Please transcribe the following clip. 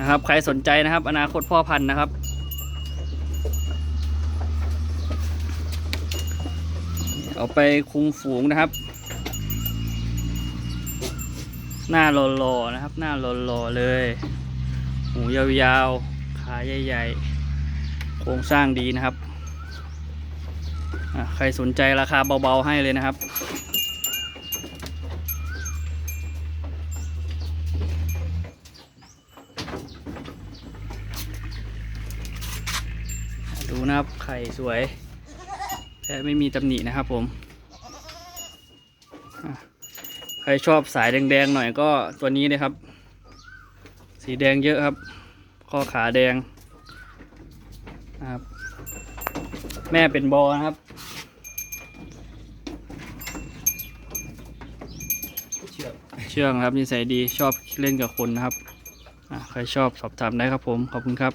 นะครับ ใครสนใจนะครับ อนาคตพ่อพันธุ์นะครับเอาไปคุมฝูงนะครับ หน้าหล่อๆนะครับ หน้าหล่อๆเลยหูยาวๆ ขาใหญ่ๆ โครงสร้างดีนะครับ ใครสนใจราคาเบาๆให้เลยนะครับ ดูนะครับ ไข่สวยแต่ไม่มีตำหนินะครับผมอะใครชอบสายแดงๆหน่อยก็ตัวนี้เลยครับ สีแดงเยอะครับ ข้อขาแดงนะครับแม่เป็นบอนะครับ เชือกเชื่องครับนิสัยดีชอบเล่นกับคนนะครับอะใครชอบสอบถามได้ครับผม ขอบคุณครับ